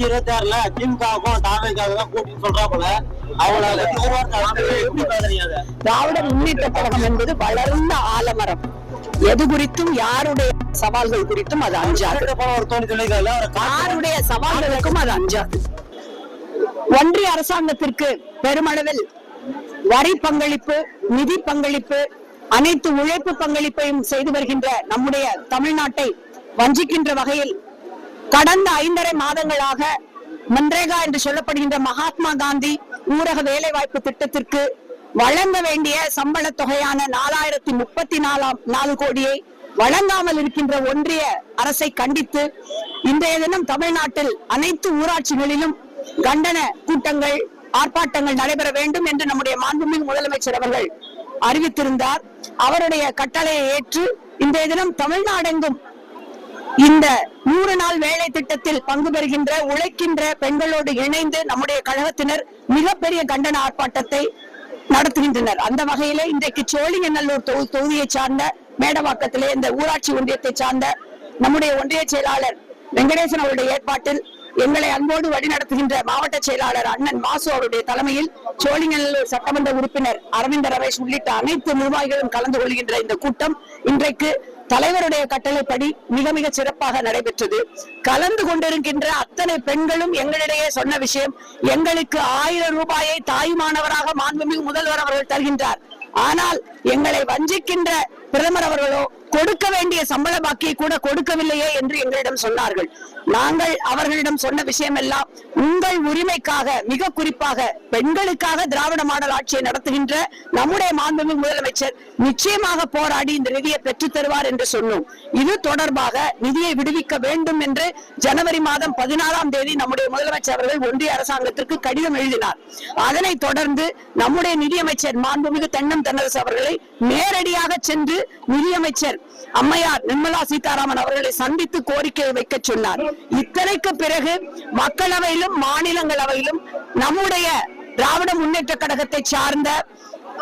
ரெண்டாயிரத்தி இருபத்தி ஆறுல திமுகவுக்கும் தாவேக்காவுக்கும் கூட்டின்னு சொல்றாப்புல. அவங்கள பத்தி ஒரு வார்த்தை வந்து எப்படி பாக்குறீங்க அதை? திராவிட முன்னேற்ற கழகம் என்பது வளர்ந்த ஆலமரம். எது குறித்தும் யாருடைய சவால்கள் குறித்தும் அது அஞ்சாது. யாருடைய சவால்களுக்கும் அது அஞ்சாது. ஒன்றிய அரசாங்கத்திற்கு பெருமளவில் வரி பங்களிப்பு நிதி பங்களிப்பு அனைத்து உழைப்பு பங்களிப்பையும் செய்து வருகின்ற நம்முடைய தமிழ்நாட்டை வஞ்சிக்கின்ற வகையில் கடந்த ஐந்தரை மாதங்களாக மன்ரேகா என்று சொல்லப்படுகின்ற மகாத்மா காந்தி ஊரக வேலைவாய்ப்பு திட்டத்திற்கு வழங்க வேண்டிய சம்பள தொகையான நாலாயிரத்தி முப்பத்தி நாலாம் நாலு கோடியை வழங்காமல் இருக்கின்ற ஒன்றிய அரசை கண்டித்து இன்றைய தினம் தமிழ்நாட்டில் அனைத்து ஊராட்சிகளிலும் கண்டன கூட்டங்கள் ஆர்ப்பாட்டங்கள் நடைபெற வேண்டும் என்று நம்முடைய மாண்புமிகு முதலமைச்சர் அவர்கள் அறிவித்திருந்தார். அவருடைய கட்டளையை ஏற்று இன்றைய தினம் தமிழ்நாடெங்கும் இந்த நூறு நாள் வேலை திட்டத்தில் பங்கு பெறுகின்ற உழைக்கின்ற பெண்களோடு இணைந்து நம்முடைய கழகத்தினர் மிகப்பெரிய கண்டன ஆர்ப்பாட்டத்தை நடத்துகின்றனர். அந்த வகையிலே இன்றைக்கு சோழிங்கநல்லூர் தொகு- தொகுதியை சார்ந்த மேடவாக்கத்திலே இந்த ஊராட்சி ஒன்றியத்தை சார்ந்த நம்முடைய ஒன்றிய செயலாளர் வெங்கடேசன் அவருடைய ஏற்பாட்டில் எங்களை அன்போடு வழிநடத்துகின்ற மாவட்ட செயலாளர் அண்ணன் மாசு அவருடைய தலைமையில் சோழிங்கநல்லூர் சட்டமன்ற உறுப்பினர் அரவிந்த ரமேஷ் உள்ளிட்ட அனைத்து நிர்வாகிகளும் கலந்து கொள்கின்ற இந்த கூட்டம் இன்றைக்கு தலைவருடைய கட்டளைப்படி மிக மிக சிறப்பாக நடைபெற்றது. கலந்து கொண்டிருக்கின்ற அத்தனை பெண்களும் எங்களிடையே சொன்ன விஷயம் எங்களுக்கு ஆயிரம் ரூபாயை தாய்மானவராக மாண்புமிகு முதல்வர் அவர்கள் தருகின்றார். ஆனால் எங்களை வஞ்சிக்கின்ற பிரதமர் அவர்களோ கொடுக்க வேண்டிய சம்பள பாக்கியை கூட கொடுக்கவில்லையே என்று எங்களிடம் சொன்னார்கள். நாங்கள் அவர்களிடம் சொன்ன விஷயம் எல்லாம் உங்கள் உரிமைக்காக மிக குறிப்பாக பெண்களுக்காக திராவிட மாடல் ஆட்சியை நடத்துகின்ற நம்முடைய மாண்புமிகு முதலமைச்சர் நிச்சயமாக போராடி இந்த நிதியை பெற்றுத் தருவார் என்று சொன்னோம். இது தொடர்பாக நிதியை விடுவிக்க வேண்டும் என்று ஜனவரி மாதம் பதினாறாம் தேதி நம்முடைய முதலமைச்சர் அவர்கள் ஒன்றிய அரசாங்கத்திற்கு கடிதம் எழுதினார். அதனை தொடர்ந்து நம்முடைய நிதியமைச்சர் மாண்புமிகு தென்னம் தென்னரசு அவர்களை நேரடியாக சென்று நிதியமைச்சர் அம்மையார் நிர்மலா சீதாராமன் அவர்களை சந்தித்து கோரிக்கையை வைக்க சொன்னார். இத்தனைக்கு பிறகு மக்களவையிலும் மாநிலங்களவையிலும் நம்முடைய திராவிட முன்னேற்ற கழகத்தை சார்ந்த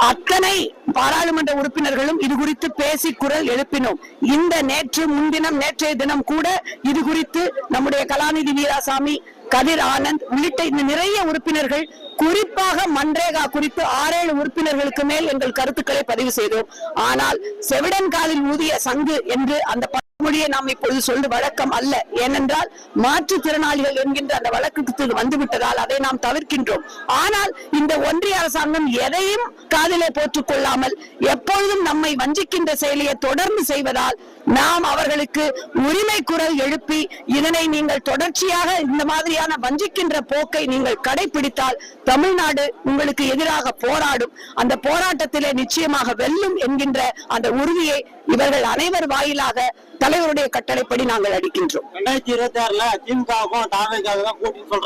அத்தனை பாராளுமன்ற உறுப்பினர்களும் இது குறித்து பேசி குரல் எழுப்பினோம். இந்த நேற்று முன்தினம் நேற்றைய தினம் கூட இது குறித்து நம்முடைய கலாநிதி வீராசாமி கதிர் ஆனந்த் உள்ளிட்ட இந்த நிறைய உறுப்பினர்கள் குறிப்பாக மன்ரேகா குறித்து ஆறேழு உறுப்பினர்களுக்கு மேல் எங்கள் கருத்துக்களை பதிவு செய்தோம். ஆனால் செவிடன் காலில் ஊதிய சங்கு என்று அந்த பழமொழியை நாம் இப்பொழுது சொல்லு வழக்கம் அல்ல. ஏனென்றால் மாற்றுத்திறனாளிகள் என்கின்ற அந்த வழக்கத்துக்கு வந்துவிட்டதால் அதை நாம் தவிர்க்கின்றோம். ஆனால் இந்த ஒன்றிய அரசாங்கம் எதையும் காதிலே போற்றுக் கொள்ளாமல் எப்பொழுதும் நம்மை வஞ்சிக்கின்ற செயலியை தொடர்ந்து செய்வதால் நாம் அவர்களுக்கு உரிமை குரல் எழுப்பி இதனை நீங்கள் தொடர்ச்சியாக இந்த மாதிரியான வஞ்சிக்கின்ற போக்கை நீங்கள் கடைபிடித்தால் தமிழ்நாடு உங்களுக்கு எதிராக போராடும். அந்த போராட்டத்திலே நிச்சயமாக வெல்லும் என்கின்ற அந்த உறுதியை இவர்கள் அனைவர் வாயிலாக தலைவருடைய கட்டளைப்படி நாங்கள் அடிக்கின்றோம். ரெண்டாயிரத்தி இருபத்தி ஆறுல திமுகவுக்கும் தாவேக்காவுக்கும் கூட்டின்னு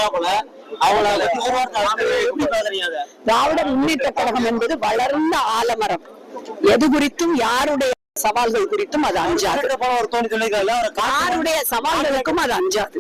பாக்குறீங்க அதை? திராவிட முன்னேற்ற கழகம் என்பது வளர்ந்த ஆலமரம். எது குறித்தும் யாருடைய சவால்கள் குறித்தும் அது அஞ்சாது. யாருடைய சவால்களுக்கும் அது அஞ்சாது.